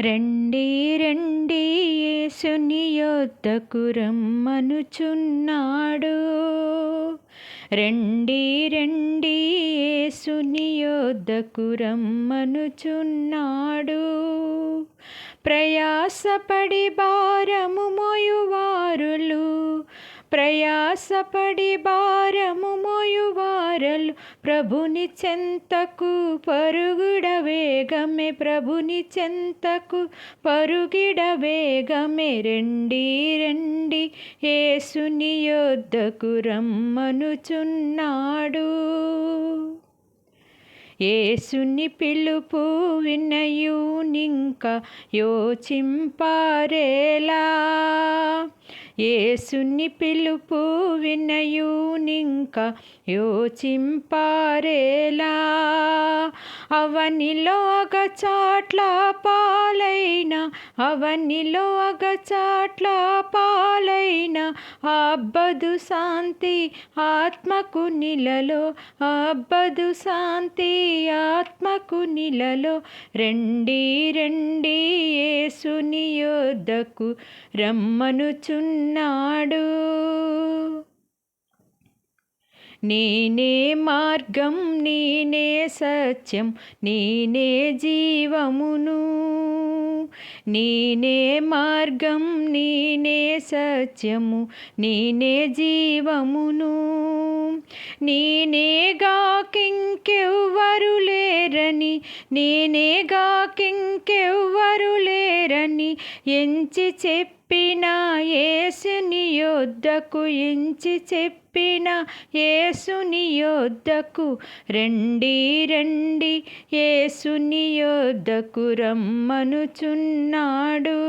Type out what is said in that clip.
రండి రండి యేసుని యొద్దకు రమ్మనుచున్నాడు. రండి రండి యేసుని యొద్దకు రమ్మనుచున్నాడు. ప్రయాసపడి భారము మోయువారులు ప్రయాసపడి భారము పరుగులు ప్రభుని చెంతకు పరుగుడ వేగమే ప్రభుని చెంతకు పరుగిడ వేగమే. రెండి రండి ఏసుని యొద్దకు రమ్మనుచున్నాడు. ఏసుని పిలుపు వినయునింక యోచింపారేలా. ఏసుని పిలుపు వినయునింక యోచింపారేలా. అవనిలో అగచాట్ల పాలైన అవనిలో అగచాట్ల పాలైన అబ్బదు శాంతి ఆత్మకు నిలలో అబ్బదు శాంతి ఆత్మకు నిలలో రండి రండి ఏసుని యొద్దకు రమ్మనుచున్నాడు. నేనే మార్గం నేనే సత్యం నేనే జీవమును. నేనే మార్గం నేనే సత్యము నేనే జీవమును. నేనేగాకింకెవ్వరు లేరని నేనేగాకింకెవ్వరు లేరని ఎంచి చెప్పిన యేసుని యొద్దకు ఎంచి చెప్పిన యేసుని యొద్దకు రండి రండి యేసుని యొద్దకు రమ్మనుచున్నాడు.